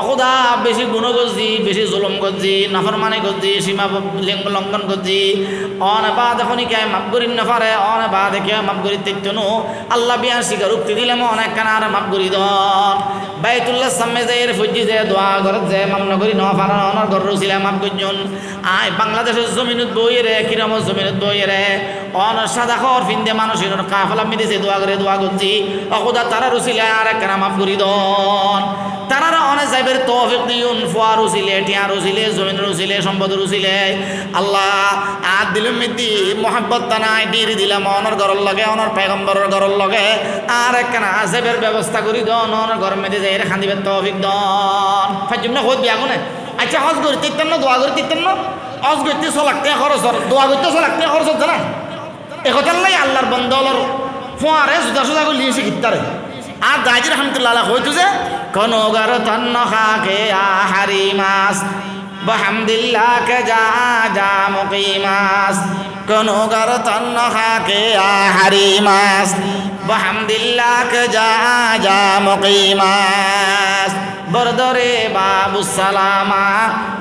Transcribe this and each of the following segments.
অখুদা, বেশি গুণ করছি বেশি জুলম করছি নফরমানি করছি সীমা লঙ্ঘন করছি অন বা দেখনি কে মাপ করি নফারে অন বা দেখে মাপ করি তেতনু আল্লাহ বিয়ার শিকার উক্তি দিলে অনেক কানার মাপ করি দন। বাইতুল্লাহ সামনে যে ফুজি যে দোয়া ঘর যে মাম নগরী নফার অনর ঘর রুছিলে মাপ করছুন আয় বাংলাদেশের জমিনত বই রে কিরম জমিনত বই রে। অন সাদা খর ফিন্দে মানুষের কাফলা মিদিছে দোয়া করে দোয়া করছি অখুদা তারা রুছিলে আর এক কানা মাপ করি দন। তারা অনেক যাইবের তৌফিক দিউন ফুয়ার উছিলে টিয়ার উছিলে জমিন উছিলে সম্পদ উছিলে আল্লাহ আর দিলুম মিতি, মোহাব্বত তানাই ডির দিলাম অনর ঘরের লগে, অনর পেগম্বরের ঘরের লগে। আর একখানা আজেবের ব্যবস্থা করি দন, অনর ঘর মেয়েদের যাই রে খান্দিবের তৌফিক দন। ফাজুম না হোদ বিয়া কোনে আচ্ছা হজ করি তিতেন না দোয়া করি তিতেন না হজ করতে চলাকতে খরচ দোয়া করতে চলাকতে খরচ হচ্ছে না? একথার লাই আল্লাহর বন্ধলর ফোয়ারে জুদা সুদা করে লিয়েছে গিত্তারে। আর দাজির রহমতুল্লাহ হইতো যে, কোন গর তন্ন খাকে আহারি মাস বহামদিল্লাহ কে যা যা মুকিমাস কোন গর তন্ন খাকে আহারি মাস বহামদিল্লাহ কে যা যা মুকিমাস বরদরে বাবু সালামা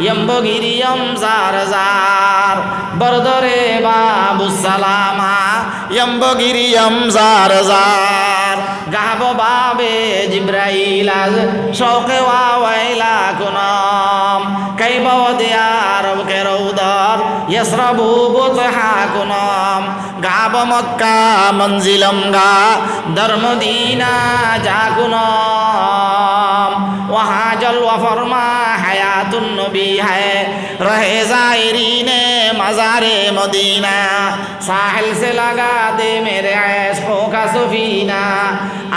ইয়ম্বগিরিয়ম জার জার। বরদরে বাবু সালামা ইয়ম্বগিরিয়ম জার জার। গাব বাবে জিব্রাইল আজ শৌকে ওয়াইলা কুনম। কাইব দিয়ার কে রৌদর ইসরাবু বুতহা কুনম। গাব মক্কা মঞ্জিলম গা, ধর্মদিনা যা وهاجل وفرما حیات النبی ہے رہے زائرین مزار مدینہ ساحل سے لگا دے میرے عشقوں کا سفینہ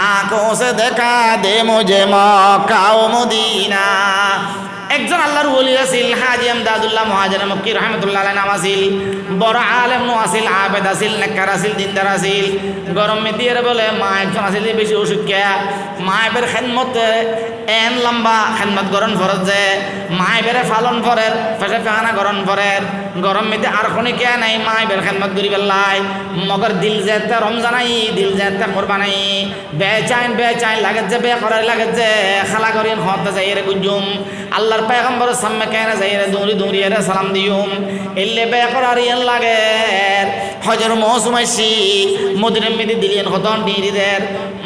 آنکھوں سے دکھا دے مجھے موقع و مدینہ একজন আল্লাহর ওলি আছিল, হাজি আমদাদুল্লাহ মহাজন মক্কি রহমতুল্লাহ নাম আছিল, বড় আলেম নো আছিল, আবেদ আছিল, নেককার আছিল, দিনদার আছিল। গরম মেদিয়ের বলে মা একজন আছিল বেশি অসুখ্যা মা এবার খেদমত এন লম্বা, খেদমত গরম ফরত যে। মা এবারে ফালন ফরের, ফেসে ফেহানা গরম ফরের। গরম মেতে আর কোনো কে নাই, মা এবার খেদমত করি পেলাই মগর দিল যে যেতে রমজানাই, দিল যেতে কোরবানাই। বে চাইন বে চাইন লাগে যে বে করার লাগে যে, খালা করিন হতে যাই রে গুজুম আল্লাহর পেগম্বর সামনে কেন যাই রে দৌড়ি দৌড়ি রে সালাম দিউম এলে বে করার ইয়ান লাগে হজর মৌসুমাইছি মদিনের মেদি দিলিয়েন হতন ডিরিদের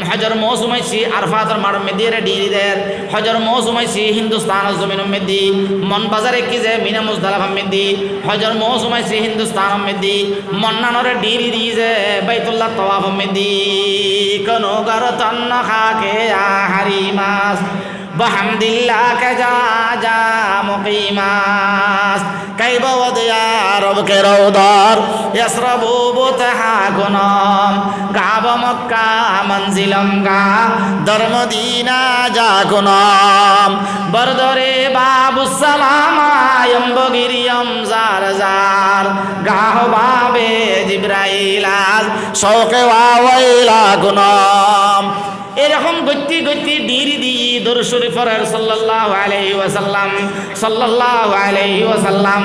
হজর মৌসুমাইছি আরফাতর মার মেদিয়ে ডিরিদের হজর মৌসুমাইছি হিন্দুস্তান জমিন মেদি মন বাজারে কি যে মিনা মুজদালাফ মেদি হজর মৌসুমাইছি হিন্দুস্তান মেদি মন্নানরে ডিরি দি যে বাইতুল্লাহ তওয়াফ মেদি কোন গর তন্ন খাকে আহারি মাস بحمد الله كجا جا مقيماس كيف وضيا ربك رودار يسربوا بتها كنام قعب مكة منزلم قا در مدينة جا كنام بردري باب السلام يمبغيريم زار زار قاه باب جبرائيل شوق واويلا كنام এরকম গতি গতি ডিরি দিয়ে সাল্লাল্লাহু আলাইহি ওয়াসাল্লাম, সাল্লাল্লাহু আলাইহি ওয়াসাল্লাম,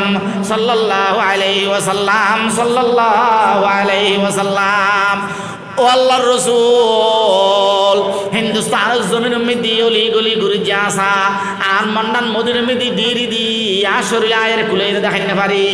সাল্লাল্লাহু আলাইহি ওয়াসাল্লাম, সাল্লাল্লাহু আলাইহি ওয়াসাল্লাম। ও রসুল হিন্দুস্তানের জমিন মেদি অলি গলি ঘুরে আর মন্ডান মদির মেদি ডিরি দি, আসরি আয়ের কুলে দেখাই না পারি।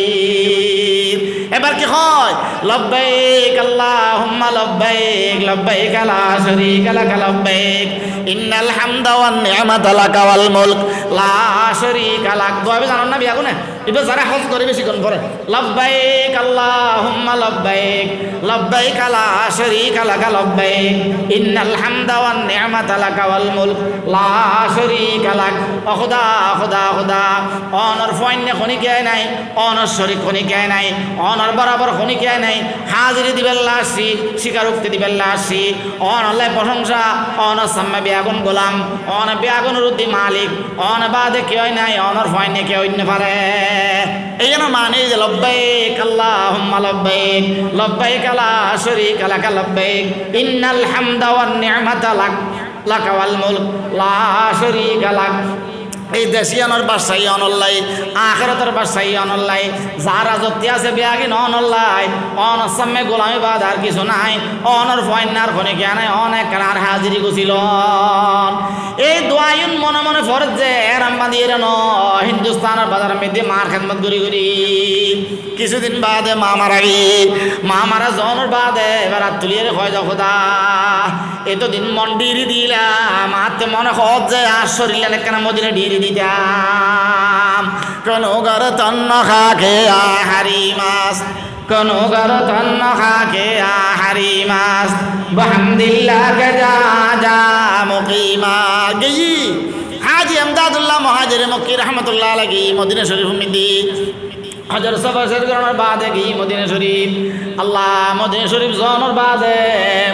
এবার কি হয়? লব্বাইক আল্লাহুম্মা লব্বাইক লব্বাইক লা শারীকা লাক লব্বাইক। ইন্নাল হামদা ওয়ান নি'মাতা লাক ওয়াল মুলক। লা শারীকা লাক। দোয়াবে জানেন না বিয়া কোনে? এবার যারা হজ করে বেশি কোন করে লব্বাইক আল্লাহুম্মা লব্বাইক লব্বাইক লা শারীকা লাক লব্বাইক। ইন্নাল হামদা ওয়ান নি'মাতা লাক ওয়াল মুলক। লা শারীকা লাক। ও খোদা খোদা খোদা। অনর ফয়নে খনি কে নাই? অনর শরীক খনি কে নাই? অনর বরাবর খনি কে নাই? হাজিরি দিবেন লাসি স্বীকারোক্তি দিবেন লাসি অন আল্লাহ প্রশংসা, অন সাম্মা বিয়াগুন গোলাম, অন বিয়াগুন রুদ্দি মালিক, অন বাদে কেউ নাই অনর ফয়নে কেউ অন্য পারে এই জন্য মানে যে লব্বাইক আল্লাহুম্মা লব্বাইক লব্বাইক লা শারীকা লাক লব্বাইক। ইন্নাল হামদা ওয়ান নি'মাতা লাক লাক ওয়াল মুলক, লা শারীকা লাক এই দেশিয়ানোর বাসাই অনল্লাই, আখেরতের বাসাই অনল্লাই, যার রাজত্বে আছে বেয়াগিন অনল্লাই অনসামে গোলামি বাদ আর কিছু নাই, অনর ফয়নার খনে কে নাই অনেক আর হাজিরি গুছিল এই দোয়াইন মনে মনে ফরজ যে, এরাম বাঁধিয়ে ন, হিন্দুস্তানের বাজার মধ্যে মার খেদমত করি করি কিছুদিন বাদে মা মারা গি মা মারা জনের বাদে এবার হাত তুলিয়ে হয় যাও খোদা। এত দিন মন ডিরি দিলাম, হাতে মনে হত যে আর শরীরে কেন মদিনে ডিরি দিতাম। কোন গর তন্ন খাকে আহারি মাস কোন গর তন্ন খাকে আহারি মাস বহামদিল্লা যা যা মুকিমা। গেই। হাজি আমদাদুল্লাহ মহাজির মক্কি রহমতুল্লাহ লাগি মদিনা শরীফ মিদি হজর সফর শরীফের বাদে কি মদিনা শরীফ? আল্লাহ মদিনা শরীফ জনের বাদে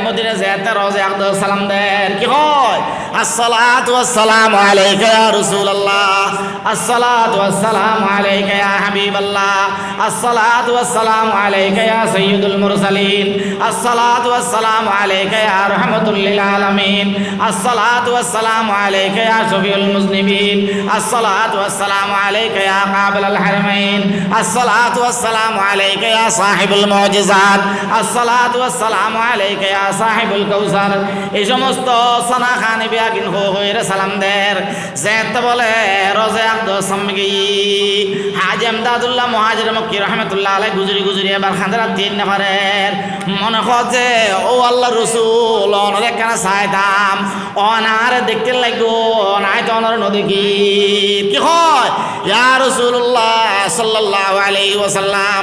মদিনা যেতে রোজে আব্দ সালাম দেন। কি হয়? আসসালাতু ওয়াসসালামু আলাইকা ইয়া রাসূলুল্লাহ। আসসালাতু ওয়াসসালামু আলাইকা ইয়া হাবিবাল্লাহ। আসসালাতু ওয়াসসালামু আলাইকা ইয়া মুরসালিন। আসসালাতু ওয়াসসালামু আলাইকা ইয়া আলামিন। আসসালাতু ওয়াসসালামু আলাইকা ইয়া শফিউল মুজনিবিন। আসসালাতু ওয়াসসালামু আলাইকা ইয়া কাবিলাল হারমাইন। আসসালাতু আসসালামু আলাইকা ইয়া সাহিবুল মুজিজাত। আসসালাতু আসসালামু আলাইকা এই সমস্ত সানা খান বিয়াকিন হো হইরে সালাম দের। জেত বলে রোজে হাজি আমদাদুল্লাহ মুহাজির মক্কি রহমাতুল্লাহ আলাইহি গুজরি গুজরি এবার খান্দরা তিন নাফারের মনে খোঁজে ও আল্লাহ রসুল, অনরে কেন চাইতাম অনার দেখতে লাগো নাই তো অনার নদী কি হয়? ইয়া রসুল্লাহ সাল্লাল্লাহু আলাইহি ওয়াসাল্লাম,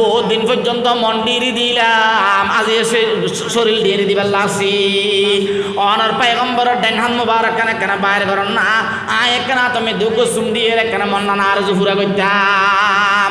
বহুত দিন পর্যন্ত মন ডিরি দিলাম, আজ এসে শরীর ডিরি দিবার লাসি অনার পায়গম্বর ডেনহান মুবারক কেন কেন বাইর করেন না? আয় কেন, তুমি দুঃখ সুম দিয়ে কেন মন না আর জুফুরা করতাম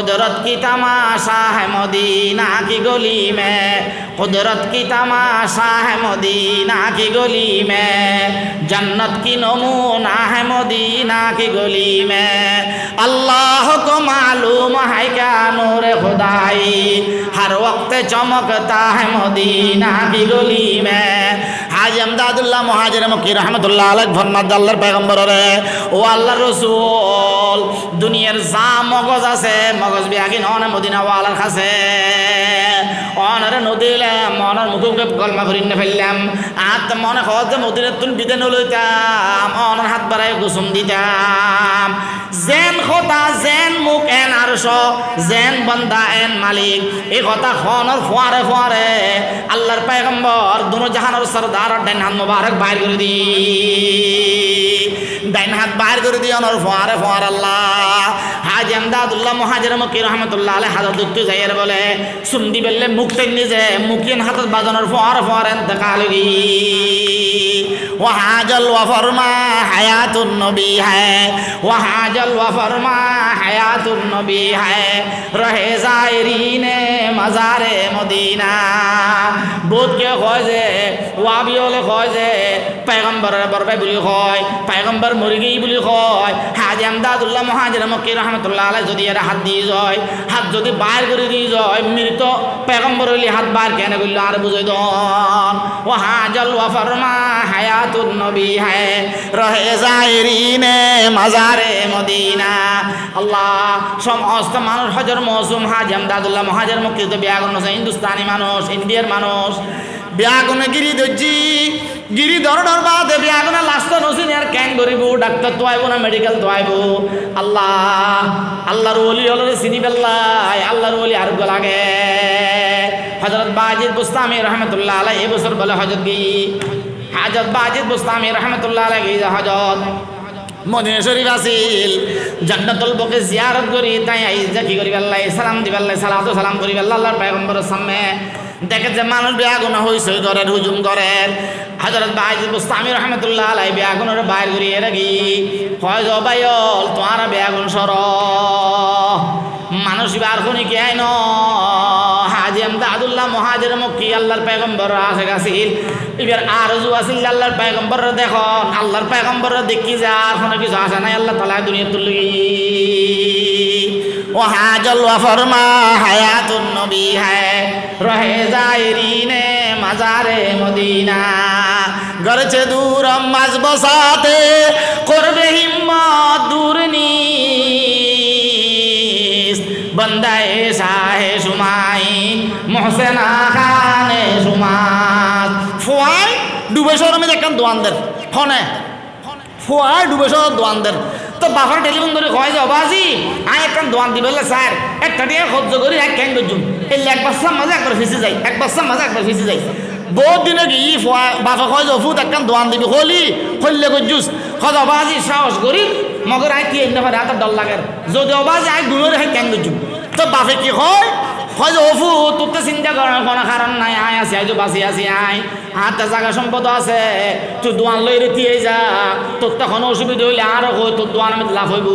कुदरत की तमाशा है मदीना की गली में कुदरत की तमाशा है मदीना की गली में जन्नत की नमूना है मदीना की गली में अल्लाह को मालूम है क्या नूर खुदाई हर वक्त चमकता है मदीना की गली में হাজি আমদাদুল্লাহ মহাজির মকি রহমতুল্লাহ আলাইক ফরমাদ আল্লাহর রে ও আল্লাহর রসুল, দুনিয়ার যা মগজ আছে, মগজ বিয়াগি নন মদিনা ওয়ালার কাছে। অনরে নদীলাম, অনর মুখকে গলমা করি না ফেললাম। আত মনে হজ যে মদিনার তুন বিদে নলইতাম, অনর হাত বাড়াই গুসুম দিতাম। জেন খোতা জেন মুখ আরশ জেন বন্দা এন মালিক। এই কথা খনর ফোয়ারে ফোয়ারে আল্লাহর পায়গম্বর দুনো জাহানোর সরদার ডাইন হাত মোবারক বাইর করে দি। ডাইন হাত বাইর করে দি অনর ফোয়ারে ফোয়ার আল্লাহ। হাজি আমদাদুল্লাহ মহাজের মকি রহমতুল্লাহ আলহ হাজর দুত্তু জাইয়ের বলে, সুন্দি বেললে মুখতে নিজে মুকিন হাতত বাজানোর ফর ফর এন্তকালি ওয়াহাজল ওয়াফরমা হায়াতুন নবী হ্যায় ওয়াহাজল ওয়াফরমা হায়াতুন নবী হ্যায় রহে জায়রিনে মাজারে মদিনা। বহুত কিয় কয় যে, ওয়াবি কয় যে পেগম্বরের বরবাই বুলি কয় পেগম্বর মুরগি বুলি কয়, হাজি আমদাদুল্লাহ মহাজের মকি রহমতুল্লাহ আলাই যদি এরা হাত দিয়ে যায়, হাত যদি বাইর করে দিয়ে যায়, মৃত পেগম্বর হইলে হাত বাইর কেন করল? আর বুঝাই দন ও হাজল ওয়া ফরমা হায়াতুন নবী হ্যায় রহে জায়রিনে মাজারে মদিনা। আল্লাহ, সমস্ত মানুষ হজর মৌসুম হাজি, আমদাদুল্লাহ মহাজের মক্কি তো বিয়া করছে হিন্দুস্তানি মানুষ, ইন্ডিয়ার মানুষ বিয়া কোনে গিরি দর্জি গিরি ধরনের বাদে বিয়া কোনে লাস্ট নসিন আর ক্যাং ধরিব, ডাক্তার তো আইব না মেডিকেল তো আইব আল্লাহ আল্লাহর ওলি হলো চিনি পেল্লাই আল্লাহর ওলি আর লাগে। হজরত বাজিদ বুস্তামি রহমতুল্লাহ আলাই এবছর বলে হজরত গি হাজত বাজিদ বুস্তামি রহমতুল্লাহ আলাই গি হজরত মদিনা শরীফ আসিল জান্নাতুল বকে জিয়ারত করি, তাই আইজা কি করি আল্লাহ? সালাম দিবে আল্লাহ, সালাতু সালাম করি আল্লাহ, আল্লাহর পয়গম্বরের সামনে। দেখে যে মানুষ বেয়াগুনা হইসই করেন হুজুম করেন হজরত বাইজ বুস্তামি রহমতুল্লাহ আলাই বেয়াগুনের বাইর এর কি হয় বাইল তোমার বেয়াগুন সর মানুষ আর কোনি কে আইন? হাজি আমদাদুল্লাহ মহাজের মক্কি আল্লাহর পেগম্বর আসে গাছিল। এবার আর জু আসিল, আল্লাহর পেগম্বর দেখুন, আল্লাহর পেগম্বর দেখি যা কোনো কিছু আসে নাই, আল্লাহ তালা দুনিয়া তুলি হাজল ফরমা হায়াতুন নবী হ্যায় রহে জায়রিনে মাজারে মদিনা। গরছে দূর মাঝ বসাতে করবে হিম্মত দূর বন্দায় শাহে সুমাই, মোহসেনা খানে সুমাত ফুয়াই ডুবে শহর আমি দেখলাম দোয়ানদের, ফোনে। ফুয়াই ডুবে শহর দোয়ানদের। তো বাবার টেলিফোন ধরে কয় যে অবাজি আয় একটা দোয়ান দিবে স্যার। একটা দিয়ে সহ্য করি, এক ক্যান করছুন এই এক বাচ্চার মাঝে একবার ফিসে যাই এক বাচ্চার মাঝে একবার ফিসে যাই বহুত দিনে কি ই বাপা কয় যে ফুট একটা দোয়ান দিবি, হলি হইলে করছুস কয় অবাজি সাহস করি, মগর আয় কি পারে হাতের ডর লাগে। যদি অবাজি আয় গুণরে হয় ক্যান করছুন তো বাপে কি হয় হয় যে অফু তোর তো চিন্তা করার কোনো কারণ নাই, আয় আছি আই যে, বাঁচি আছি আয়। হাতে জায়গা সম্পদ আছে তুই দোয়ান লই রেতিয়ে যা। তোর তখন অসুবিধা হইলে আরও কই তোর দোয়ান আমি লাভ হইব।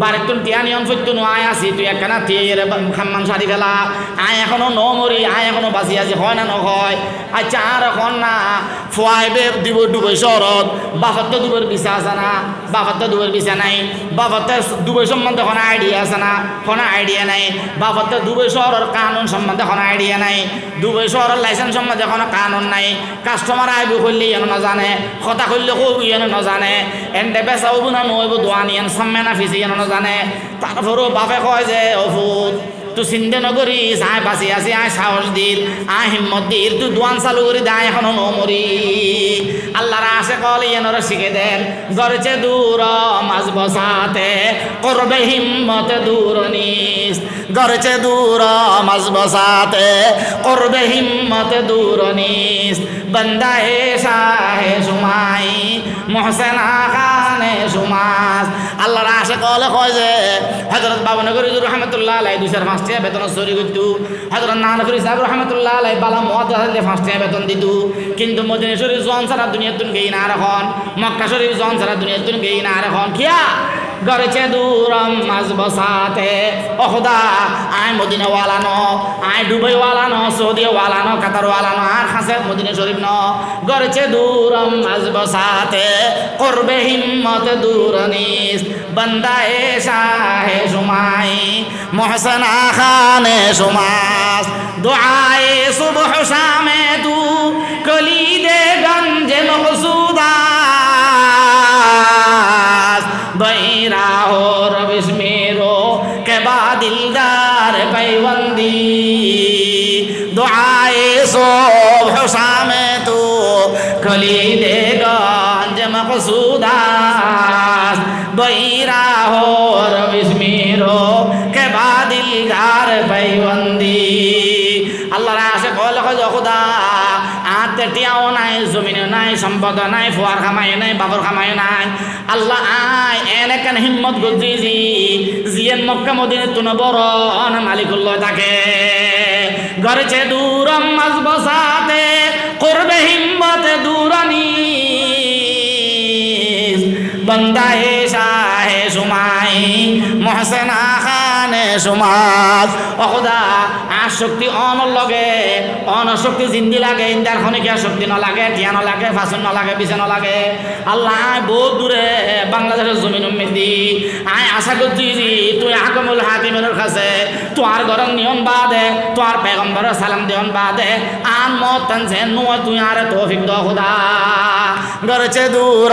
বাড়ির তুন টিয়া নিয়ন ফইতো নো, আয় আছি তুই একখানা টিয়ে খাম্মান সারি ফেলা। আয় এখনও ন মরি, আয় এখনও বাঁচি আছি হয় না নয় আচ্ছা আর এখন না, ফুয়াইবে দিব ডুবে শহরত বাফার তো দুবের বিচা আছে না বাফার তো দুবের বিচা নাই। বাফার তো দুবে সম্বন্ধে কোনো আইডিয়া আছে না, কোনো আইডিয়া নাই। বাফার তো দুবে শহরের কানুন সম্বন্ধে কোনো আইডিয়া নাই। দুবে শহরের লাইসেন্স সম্বন্ধে কোনো কানুন নাই। কাস্টমার আইব করলে ইয়েন নজানে কথা করলে কব ইয়েন নজানে, এনতে বেচা হব না নইব দোয়ান ইয়েন সামনে না ফিসি ইয়েন নজানে। তারপরেও বাপে কয় যে অভূত তুই চিন্তা নকরিস আয় বাঁচি আছি আয় সাহস দিল আয় হিম্মত দিল তুই দোয়ান চালু করি দায় এখনও নমরি আল্লাহর আসে কল ইয়েনর শিখে দেন গরছে দূর মাঝ বসাতে, করবে হিম্মত দূর নিস গরছে দূর মাঝ বসাতে, করবে হিম্মত দূর নিস বন্দা হে শাহে সুমাই, মহসেনা খানে সুমাস আল্লাহর আসে কলে কয় যে হজরত বাবনগর রহমতুল্লাহ আলাই দুই চার পাঁচ টাকা বেতন চুরি করতু। হজরত নানফুর সাহেব রহমতুল্লাহ আলাই বালা মহাদ পাঁচ টাকা বেতন দিত। কিন্তু মদিনী শরীফ জন সারা দুনিয়ার তুন গেই না এখন। মক্কা শরীফ জন সারা দুনিয়ার তুন গেই না এখন। কিয়া গরেছে দূরম মাঝ বসাতে। অহদা আয় মদিনা ওয়ালানো আয় দুবাই ওয়ালানো সৌদি ওয়ালানো কাতার ওয়ালানো আর খাসে মদিনা শরীফ ন। গরেছে দূরম মাঝ বসাতে, করবে হিম্মত দূরনিস বন্দা এ শাহে সুমাই, মোহসনা খানে সুমাস। দুআয়ে সুবহ শামে দিলদার পাইবন্দি। দোয়ায় সব হোসামে তো খলি দে গঞ্জ মকসুদাস। বৈরা হোর বিস্মিরো কে বা দিলদার পাইবন্দি। আল্লাহ রাসে কল খোদা আতে টিয়াও নাই জমিনে সম্পদ নাই ফুয়ার খামাই নাই, বাবর খামাই নাই। আল্লাহ আয়, এন একান হিম্মত গজি জি? জিয়েন মক্কা মদিনে তুন অন মালিকুল্লাহ তাকে। গরেছে দূরম মাঝ বসাতে করবে হিম্মত দূরানি। বন্দা হে শাহে সুমাই, মহসেনা খানে সুমাজ। অখদা আর শক্তি অন লগে অন শক্তি জিন্দি লাগে, ইন্দার খনিকা শক্তি নলাগে, টিয়া নলাগে ফাঁসন নলাগে বিছে নলাগে। আল্লাহ বহুত দূরে, বাংলাদেশের জমিন উম্মিদি আয় আশা করছি তুই আকমুল হাকিমের কাছে তোর ঘরের নিয়ম বাদে, তোর পেগম্বরের সালাম দিয়ন বাদে, আন মত টানছে নয় তুই আর তৌফিক দ খুদা। গরছে দূর,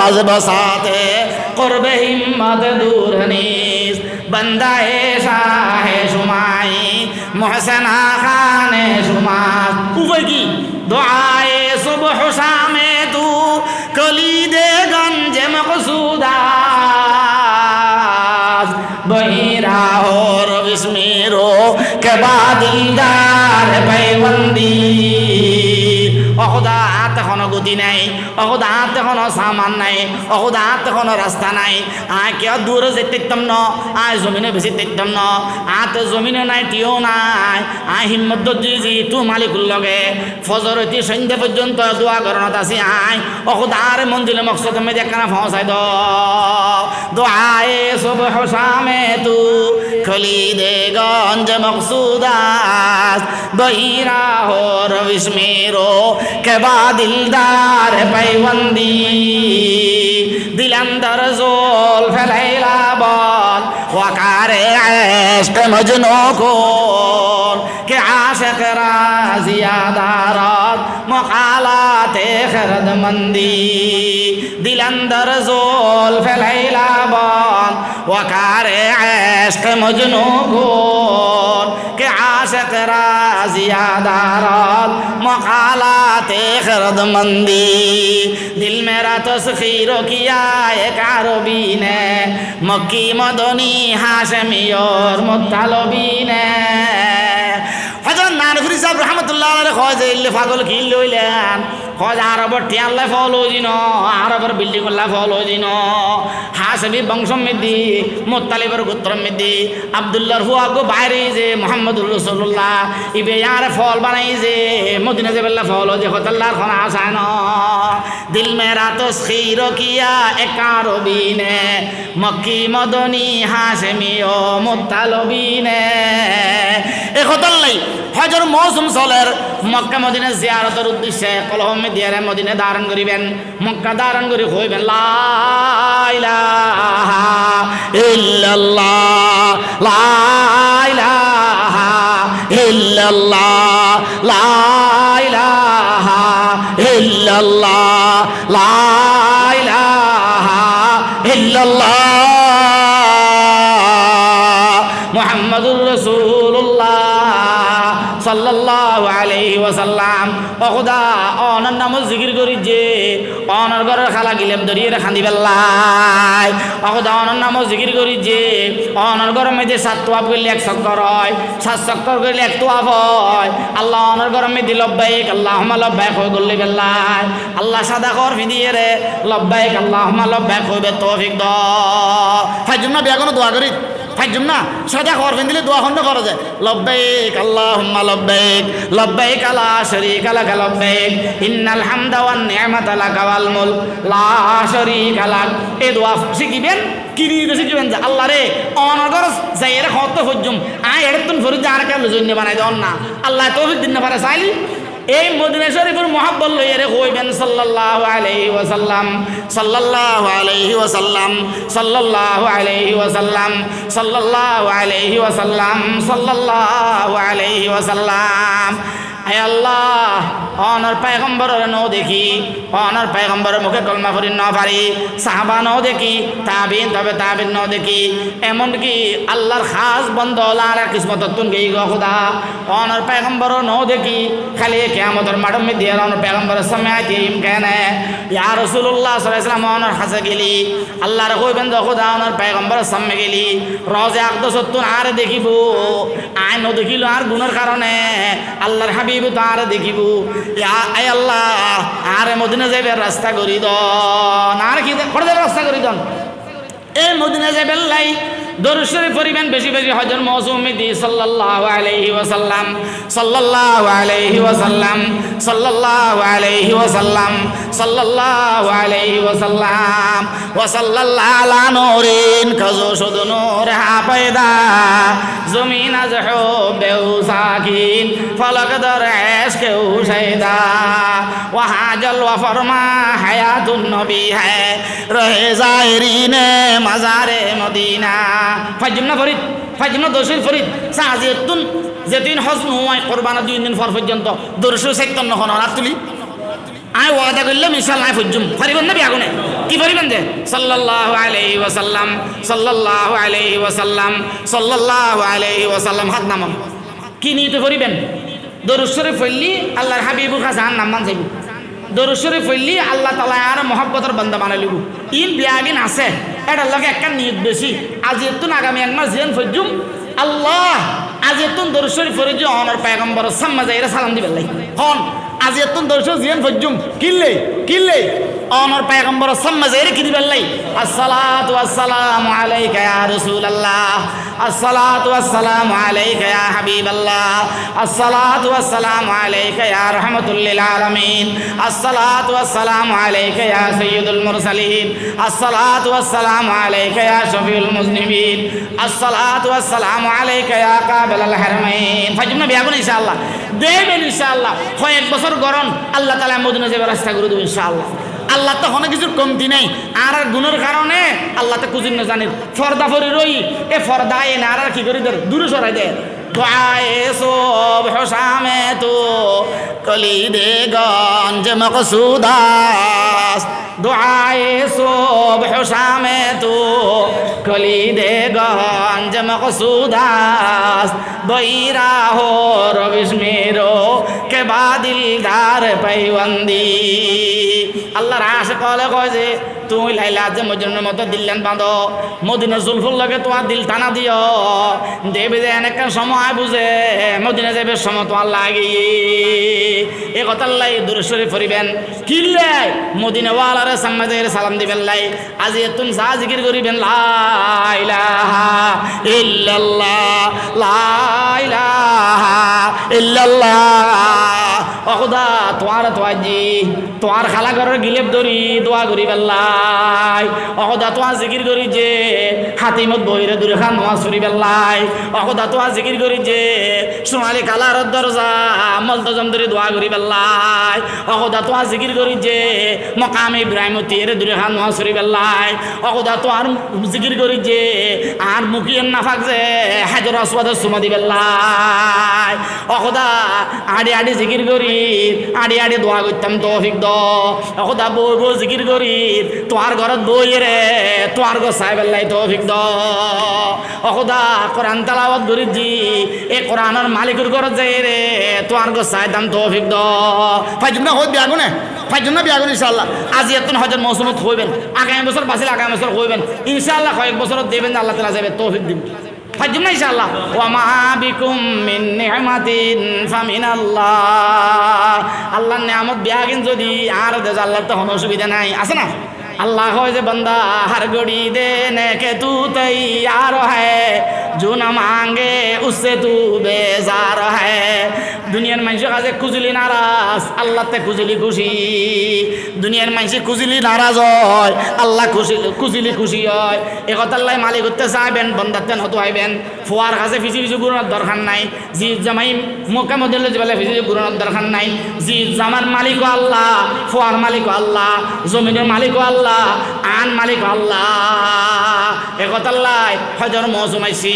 মাঝ বসাতে করবে হিম্মত দূর নিস বন্দা এ শাহে সুমাই محسن خان شمار اوپر کی دعائے صبح شام تو کلید گنج مقصودا بہیرا اور اس میرو کے بعد دار پیوندی হাতে কোনো গতি নাই অহুদ হাতে কোনো সামান নাই অহুদ হাতে কোনো রাস্তা নাই। আয় কেউ দূরে যে যেতেতাম ন আয় জমিনে বেশি তেতাম ন আতে জমিনে নাই তিও নাই। আয় হিম্মত দি যে তু মালিকুল লগে ফজর হইতে সন্ধ্যা পর্যন্ত দোয়া করণত আছি আয় অহুদ আর মঞ্জিলে মকসদ মে দেখানা ফসাই দ। দোয়ায়ে সব হসামে তু খলি দে গঞ্জ মকসুদাস। বহিরা হো রবিশ মেরো কেবাদি که با دلدار پیوندی دل اندر زلف لیلا بال وقار عشق مجنو کن که عاشق را زیادارات مقالات خردمندی دل اندر زلف لیلا بال وقار عشق مجنو আশেকরা জিয়াদারত মকালাতে খরদমন্দি। দিল মেরা তসখির কিয়া এক আরবি নে মক্কি মদনী হাসমিয়র মুতালবি নে হজরত নানফুরি সাহেব রহমতুল্লাহ কয় যে, ইল্লে পাগল কিল্লে হইলেন? আরবর টিয়াল্লা ফল হইজিন আরবর বিল্ডিং উল্লাহ ফল হইজিন হাসবি বংশ মিদি মুতালিবর গোত্র মিদি আব্দুল্লাহর হুয়াগো বাইরে যে, মোহাম্মদুর রসুল্লাহ ইবে ইয়ার ফল বানাই যে, মদিনা জেবেল্লা ফল যে হতাল্লার খন আসায় ন। দিল মেরা তো স্থির কিয়া একারবিনে, মক্কি মদনী হাসেমি ও মুতালবিনে। এ হতাল্লাই হজর মৌসুম চলের মক্কা মদিনা জিয়ারতের উদ্দেশ্যে কলহমে দিয়ারে মদিনে ধারণ করিবেন মক্কা ধারণ করি হইবেন লা ইলাহা ইল্লাল্লাহ, লা ইলাহা ইল্লাল্লাহ, লা ইল্লাল্লাহ, লা ওয়াসাল্লাম ও খোদা অনার নাম জিকির করি যে অনার ঘরের খালা গিলেম দরিয়ে খান্দি পেল্লাই ও খোদা অনার নাম জিকির করি যে অনার ঘরের মধ্যে সাত তোয়াব করলে এক চক্কর হয়, সাত চক্কর করলে এক তোয়াব হয়। আল্লাহ অনার ঘরের মধ্যে লব্বাইক আল্লাহ লব্বাইক হয়ে করলে পেল্লাই আল্লাহ সাদা কর ফিদিয়ে রে, লব্বাইক আল্লাহ লব্বাইক হইবে তৌফিক দ। ফাইজুম না বিয়া কোনো দোয়া করি। ফাইজুম না? সাদা খবর ফেন দিলে দোয়া খন্ড করা যায়। লব্বাইক আল্লাহুম্মা লব্বাইক লব্বাইক আলা শারীকা লাক লব্বাইক, ইন্নাল হামদা ওয়ান নি'মাতা লাকা ওয়াল মুলক। লা শারীকা লাক। এই দোয়া শিখিবেন কিনি দিতে শিখিবেন যে আল্লাহ রে অনগর যাইরে কত ফজুম। আই এড়তুন ফরিদ আর কেমন জন্য বানাই দেন না। আল্লাহ তৌফিক দিন না পারে চাইলি এই মদিনা শরীফের মহাব্বল লইয়া রে কইবেন সাল্লাল্লাহু আলাইহি ওয়াসাল্লাম, সাল্লাল্লাহু আলাইহি ওয়াসাল্লাম, সাল্লাল্লাহু আলাইহি ওয়াসাল্লাম, সাল্লাল্লাহু আলাইহি ওয়াসাল্লাম, সাল্লাল্লাহু আলাইহি ওয়াসাল্লাম। হে আল্লাহ, অনার পায়গম্বরের ন দেখি, অনার পায়গম্বরের মুখে কলমা করি ন পারি, সাহাবা ন দেখি, তাবিন, তবে তাবিন ন দেখি, এমনকি আল্লাহর খাস বন্ধ আর কিসমত তুন গেই গো খুদা, অনার পায়গম্বর ন দেখি, খালি কেমতর মাডম দিয়ে অনার পায়গম্বরের সামনে আইতে ইম কেনে। ইয়া আলাইহি ওয়াসাল্লাম, অনার হাসে গেলি, আল্লাহর কইবেন যা খুদা, অনার পায়গম্বরের সামনে গেলি, রোজে আকদস তুন আর দেখিব আয় ন দেখিল আর গুণের কারণে, আল্লাহর হাবিব তো আর দেখিব। আল্লাহ, আরে মদিনা যাইবে রাস্তা করি দন। আর কি রাস্তা করি দন। এ মদিনা যাইবে লাই দরুশ্বরী পরিবেন বেশি বেশি হজর মৌসুমি দি সাল্লাল্লাহু আলাইহি ওয়াসাল্লাম, সাল্লাল্লাহু আলাইহি ওয়াসাল্লাম, সাল্লাল্লাহু আলাইহি ওয়াসাল্লাম, সাল্লাল্লাহু আলাইহি ওয়াসাল্লাম, ওয়া সাল্লাল্লাহু আলা নূরিন, কাজু শুধু নূর হা পয়দা, জমিন আজ হুবে সাকিন, ফলক দর উশাইদা ওয়া জল ওয়া ফরমা হায়াতুন নবী হ্যায় রহে জায়রিনে মাজারে মদিনা ফাইজুম না ফরিদ ফাইজুম না দর্শন ফরিদ সাহাজিয়তুন যেদিন হজ নয় কোরবানা দুই দিন পর পর্যন্ত দর্শন চৈতন্য হন আর তুলি। আয় ওয়াদা করলাম ইনশাল্লাহ ফুজুম পারিবেন না বিয়াগুনে কি পারিবেন যে সাল্লাল্লাহু আলাইহি ওয়াসাল্লাম, সাল্লাল্লাহু আলাইহি ওয়াসাল্লাম, সাল্লাল্লাহু আলাইহি ওয়াসাল্লাম, হাত নামাম কি নিতে পারিবেন দরুদ শরীফ পড়লি, আল্লাহর হাবিবু কাছে আর নাম যাইব। দরুদ শরীফ পড়লি, আল্লাহ তাআলা আর মহব্বতের বান্দা বানাই লিব ইন বিয়াগিন আছে। এটার লগে একটা নিয়ত বেশি। আজ এতুন আগামী এক মাস জেন ফজুম। আল্লাহ আজ এতুন পড়ে যে অনর পায়গম্বর সাম্মা যাইরা সালাম দিবেন হন। আজ এতুন দরুদ শরীফ জিয়ান ফজুম কিল্লে কিল্লে অনর পায়গম্বর সাম্মা যাই রেখে দিবেন লাই? আসসালাতু আসসালামু আলাইকা ইয়া রাসূলুল্লাহ। আসসালাতু আসসালামু আলাইকা ইয়া হাবিবাল্লাহ। আসসালাতু আসসালামু আলাইকা ইয়া রাহমাতুল লিল আলামিন। আসসালাতু আসসালামু আলাইকা ইয়া সাইয়্যিদুল মুরসালিন। আসসালাতু আসসালামু আলাইকা ইয়া শফিউল মুজনিবিন। আসসালাতু আসসালামু আলাইকা ইয়া কাবিলাল হারমাইন। ফাজুম না বিয়াগুন ইনশাআল্লাহ। দেবেন ইনশাআল্লাহ। কয়েক বছর গরম, আল্লাহ তালা মদিনা যাবে রাস্তা করে দেবো ইনশাআল্লাহ। আল্লাহ তো কোনো কিছুর কমতি নেই। আর গুণের কারণে আল্লাহ তো কুজিন না জানেন। ফর্দা ফরি রই, এ ফর্দা এ না, আর কি করি দে দূরে সরাই দে। তো কলি দে গঞ্জ মকসুদাস দোয়ায়ে সব হোসামে তো কলি দে গঞ্জ মকসুদাস বৈরা হো রবিস্মেরো কে বাদিলদার পাইবন্দি। আল্লাহর আশে কলে কয় যে তুমি লাইলা যে মজনুর মতো দিল্লেন বাঁধো, মদিনা জুলফুল লাগে তোমার দিল টানা দিও। দেবে যে অনেক সময় বুঝে, মদিনা যাবে সময় তোমার লাগে এ কথা লাই দূরেশ্বরী ফরিবেন। কিনলে মদিনা ওয়ালারে সাম্মাদের সালাম দিবেন লাই। আজি তুমি যা জিকির করিবেন লাইলাহা ইল্লাল্লাহ লাইলাহা তোমার তোয়াজি তোমার খালা ঘরের গিলেপ ধরি দোয়া করি বেল্লাই অখদা তোমার জিকির করি যে হাতিমত বহিরে দূরে খান নোয়া চুরি বেল্লাই অখদা তোমার জিকির করি যে সোনালি কালার দরজা মলতজম ধরে দোয়া করি বেল্লাই অখদা তোমার জিকির করি যে মকাম ইব্রাহিমতি এর দূরে খান নোয়া চুরি বেল্লাই অখদা তোমার জিকির করি যে, আর মুখিয়ের নাফাক যে, হাজর আসবাদের সুমা দি বেল্লাই অখদা আড়ি আড়ি জিকির করি, আড়ি আড়ি দোয়া করতাম, তৌফিক দ। অখদা বই বই জিকির করি তোমার ঘরত বই রে তোমার ঘর সাহেব আল্লাহ, তৌফিক দ। অখদা কোরআন তালাওয়াত করি দি এ কোরআনের মালিকের ঘরত যাই রে তোমার ঘর সাহেব দাম, তৌফিক দ। ফাইজুম না হই বিয়াগো পাইজন্য বিয়া করি ইনশাল্লাহ আজি এত হজের মৌসুমত হইবেন, আগামী বছর বাঁচিলে আগামী বছর হইবেন। ইনশাল্লাহ কয়েক বছর দেবেন আল্লাহ তালা যাবে, তৌফিক দিব পাইজুম না ইনশাল্লাহ ওয়ামা বিকুম মিন নিহমাতিন ফামিন আল্লাহ আল্লাহর নিয়ামত বিয়া কিন যদি আর দেশ আল্লাহর কোনো অসুবিধা নাই। আছে না? আল্লাহ হয় যে, বান্দা হার গড়ি দে নে কে তু তৈয়ার হ্যায় जो न मांगे उससे तू बेजार है দুনিয়ার মানুষের কাছে খুঁজলি নারাজ আল্লাহ তে খুঁজলি খুশি দুনিয়ার মানুষে খুঁজলি নারাজ হয় আল্লাহ খুশি খুঁজলি খুশি হয় এ কথা আল্লাহ মালিক করতে চাইবেন বন্দাতেন হতো আইবেন ফোয়ার কাছে ফিসি ফিসি গুণার দরকার নাই জি জামাই মোকা মদিলে যে ফিসি গুণার দরকার নাই জি জামার মালিক আল্লাহ ফোয়ার মালিক আল্লাহ জমিনের মালিক আল্লাহ আন মালিক আল্লাহ এ কথা আল্লাহ হজর মৌসুম আইসি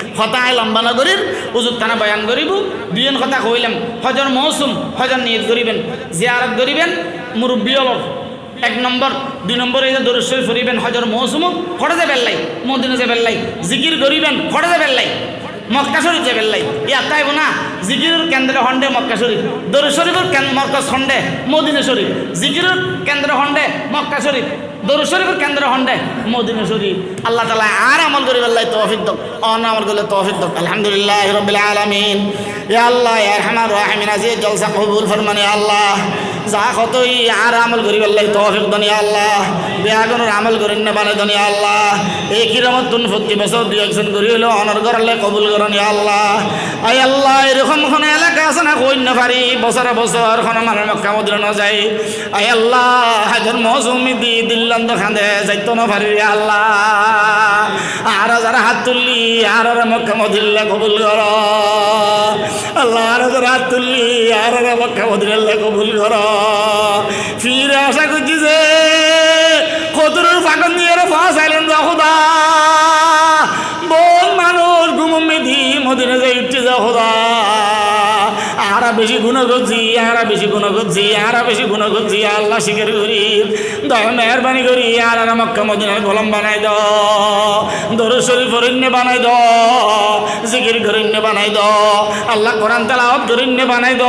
হতায় লম্বা নগরীর উজুর থানা বয়ান করিব দুজন কথা কইলাম হজর মৌসুম হজর নিয়ত করিবেন জিয়ারত করিবেন মুরব্বী অলপ। এক নম্বর দুই নম্বর এই যে দরুদ ফুরিবেন হজর মৌসুম ফটে যাবেন লাই মদিনা যাবেন লাই জিকির করিবেন ফটে যাবেন মক্কা শরীফ যাবেন লাই ইয়া তাইব না? জিকিরের কেন্দ্র হন্ডে মক্কা শরীফ দরুদ শরীফের মরকজ হন্ডে মদিনা শরীফ জিকিরের কেন্দ্র হন্ডে মক্কা শরীফ দরুদ শরীফের কেন্দ্র হন্ডে মদিনা শরীফ আল্লাহ তালা আর আমল করি আল্লাহ তৌফিক দক অন আমল করলে তৌফিক দক আলহামদুলিল্লাহ রবিল আলমিন। ইয়া আল্লাহ, ইয়া রহমান রাহিমিন। আজি জলসা কবুল ফরমানি আল্লাহ। যা কতই আর আমল করি আল্লাহ, তৌফিক দনি আল্লাহ। বেয়াগুনের আমল করেন না বানে দনি আল্লাহ। এই কিরমত তুন প্রতি বছর দুই একজন করি হলো, অনর করালে কবুল করনি আল্লাহ। আই আল্লাহ, এরকম কোনো এলাকা আছে না কই না পারি, বছরে বছর কোনো মানুষ মক্কা মদিনা না যায়। আই আল্লাহ, হাজার মৌসুমি দি দিল্লান তো খান্দে যাইতো না পারি আল্লাহ। আর যারা হাত তুললি, আর মক্কা মদিল্লা কবুল কর। আল্লাহ, আর যারা হাত তুললি, আর মক্কা মদিল্লা কবুল কর। ফিরে আশা বেশি গুণ করছি আরা বেশি গুণ করছি আরা বেশি গুণ করছি আল্লাহ স্বীকার করি দয়া মেহরবানি করি, আর আর মক্কা মদিনার গোলাম বানাই দ দরু শরীফ অরণ্য বানাই দ জিকির গরণ্য বানাই দ আল্লাহ কোরআন তেলাওয়াত গরণ্য বানাই দ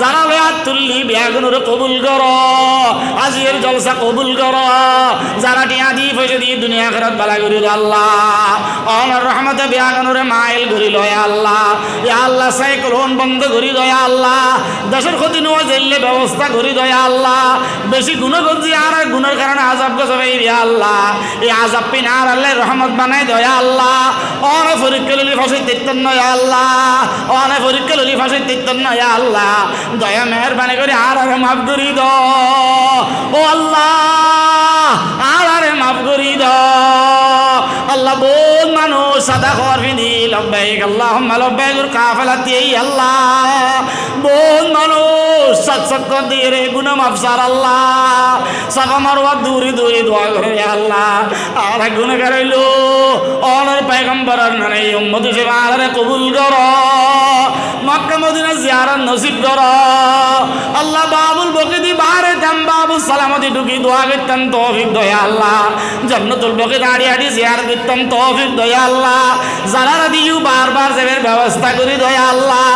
যারা লয়াত তুললি, বিয়াগুনোর কবুল কর। আজির জলসা কবুল কর। যারা টিয়া দি পয়সা দিয়ে দুনিয়া খেরাত বালা করি দ আল্লাহ। অনার রহমতে বিয়াগুনোরে মাইল করি লয় আল্লাহ। আল্লাহ, সাইক্লোন বন্ধ করি দয়া আল্লাহ। দেশের ক্ষতি নেওয়া জেললে ব্যবস্থা করি দয়া আল্লাহ। বেশি গুণ করছি আর গুণের কারণে আজাব গেছে রে আল্লাহ। এই আজাব পিন আর আল্লাহ রহমত বানাই দয়া আল্লাহ। অনেক পরীক্ষা ললি ফাঁসি তিত্তন নয় আল্লাহ। অনেক পরীক্ষা ললি ফাঁসি তিত্তন নয় আল্লাহ। দয়া মেহরবানি করে আর আর মাফ করি দ। ও আল্লাহ, আর আরে মাফ করি দ। মানুষ সাদা খবর ফিনি আল্লাহ লব্বাইকুর কাফেলাতি এই আল্লাহ। বোন কর দিয়ে রে আল্লাহ। সাফা মারওয়া দূরে দূরে দোয়া করে আল্লাহ। আর আলারে কবুল কর। মক্কা মদিনা জিয়ারত নসিব কর। আল্লাহ বাবুল বকিদি বারে দাম বাবু সালামতি ঢুকি দোয়া করতাম তৌফিক দয়া আল্লাহ। জন্নতুল বকে দাঁড়িয়ে হাঁটি জিয়ার করতাম তৌফিক দয়া আল্লাহ। যারা দিও বারবার যাবের ব্যবস্থা করি, দয়া আল্লাহ।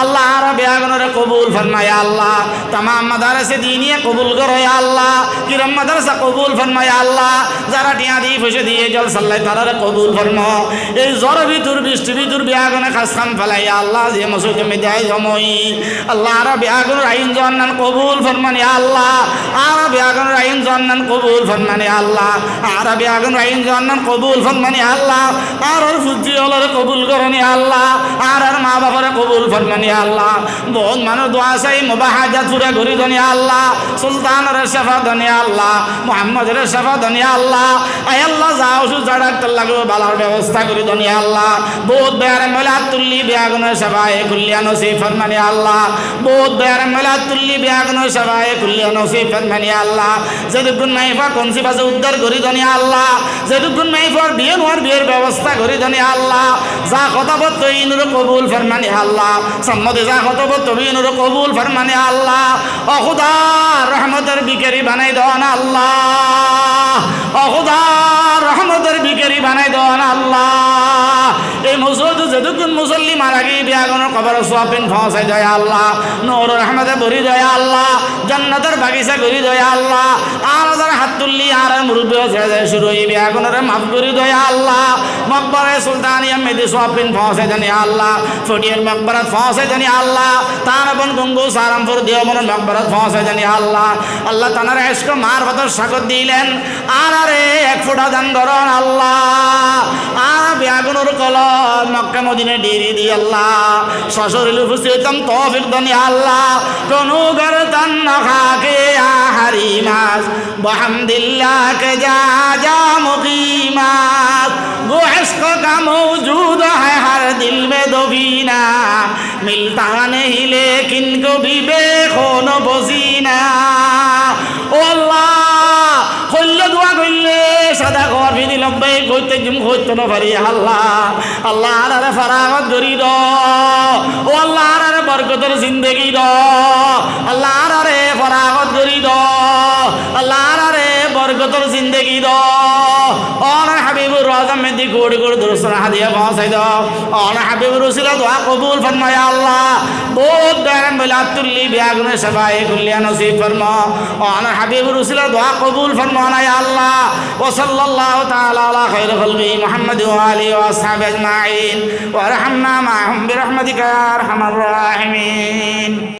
আল্লাহ আর বেয়াগনরে কবুল ফরমায় আল্লাহ। তামাম মাদারসে দিনিয়ে কবুল করো আল্লাহ। কিরম মাদারসা কবুল ফরমায় আল্লাহ। যারা টিয়া দিয়ে ফুসে দিয়ে জল সাল্লাই তারা কবুল ফরম। এই জ্বর ভিতর, বৃষ্টি ভিতর বেয়াগনে খাস খাম ফেলাই আল্লাহ, যে মসুদ মেদায় জমই। আল্লাহ আর বেয়াগন আইন জন্নান কবুল ফরমানি আল্লাহ। আর বেয়াগন আইন জন্নান কবুল ফরমানি আল্লাহ। আর বেয়াগন আইন জন্নান কবুল ফরমানি আল্লাহ। আর ওর ফুজি হলরে কবুল করনি আল্লাহ। আর আর মা বাবারে কবুল ফরমানি আল্লাহ। বহুত মানুষ দোয়া চাই, মুবাহাজাত পুরা ঘুরি ধনি আল্লাহ। সুলতানের শেফা ধনি আল্লাহ। মোহাম্মদের শেফা ধনি আল্লাহ। আই আল্লাহ যা ওষুধ যা ডাক্তার লাগবে, বালার ব্যবস্থা করি ধনি আল্লাহ। বহুত বেয়ারে মেলা তুল্লি বেয়াগুনের সেবায় কুল্লিয়ানো সেই ফরমানি আল্লাহ। বহুত বেয়ারে মেলা তুল্লি বেয়াগুনের সেবায় কুল্লিয়ানো সেই ফরমানি আল্লাহ। যেটুকুন মাইফা কনসি বাজে উদ্ধার করি ধনি আল্লাহ। যেটুকুন মাইফার বিয়ে নোয়ার বিয়ের ব্যবস্থা করি ধনি আল্লাহ। যা কথা বলত ইনুর কবুল ফরমানি আল্লাহ। সম্মতি যা কথা বলত ইনুর কবুল ফরমানি আল্লাহ। অখুদা রহমতের বিকেরি বানাই দেওয়ান আল্লাহ। অখুদা রহমতের বিকেরি বানাই দেওয়ান আল্লাহ। এই মুসলদ যেটুকুন মুসল্লি মারা গিয়ে বিয়াগনের কবর সোয়াবিন ফসাই দয়া আল্লাহ। নূর রহমতে ভরি দয়া আল্লাহ। জান্নাতের বাগিচা করি দয়া আল্লাহ। আর যারা হাত তুললি, আর মুরব্বী ছেড়ে যায় শুরু। এই বিয়াগনের মাফ করি দয়া আল্লাহ। মকবরে সুলতানিয়া মেদি সোয়াবিন ফসাই জানি আল্লাহ। ফটিয়ার মকবরাত ফসাই জানি আল্লাহ। তার বন গঙ্গু, সারামপুর দেওবন মকবরাত ফসাই জানি আল্লাহ। আল্লাহ তানার এসক মার ভতর সাগর দিলেন। আর আরে এক ফোঁটা দান ধরন আল্লাহ। আর বিয়াগুনুর কলম মক্কা মদিনে ডেরি দি আল্লাহ। দনি আল্লাহ। আহারি মাস। বহামদিল্লাহ কে যা যা মুকিমাস। গোহস্ক কা মৌজুদ হ্যায় হর দিল মে দবিনা। মিলতা নেহিলে লেকিন কবি বেখো বসিনা লম্বাই কইতে জিম কইতে না পারি আল্লাহ। আল্লাহ আরে ফারাগত করি দ। ও আল্লাহ আরে বরকতের জিন্দেগি দ। আল্লাহ আরে ফারাগত করি আল্লাহ আরে বরকতের জিন্দেগি দ হাবিবুর রাজা মেদি কোড়ি দুরসনা হাদিয়া দাও। অন হাবিবুর রসিলা দোয়া কবুল ফরমায় আল্লাহ। বহুত দারাম বিলাতুল্লি বিয়াগুনে সবাই কুল্লিয়া নসিব ফরমা। অন হাবিবুর রসিলা দোয়া কবুল ফরমানা আল্লাহ। ওয়া সাল্লাল্লাহু তাআলা আলা খাইর খলকি মুহাম্মদ ওয়া আলিহি ওয়া আসহাবিহি আজমাইন। ওয়া মা'হুম বিরহমাতিকা ইয়া আরহামার রাহিমিন।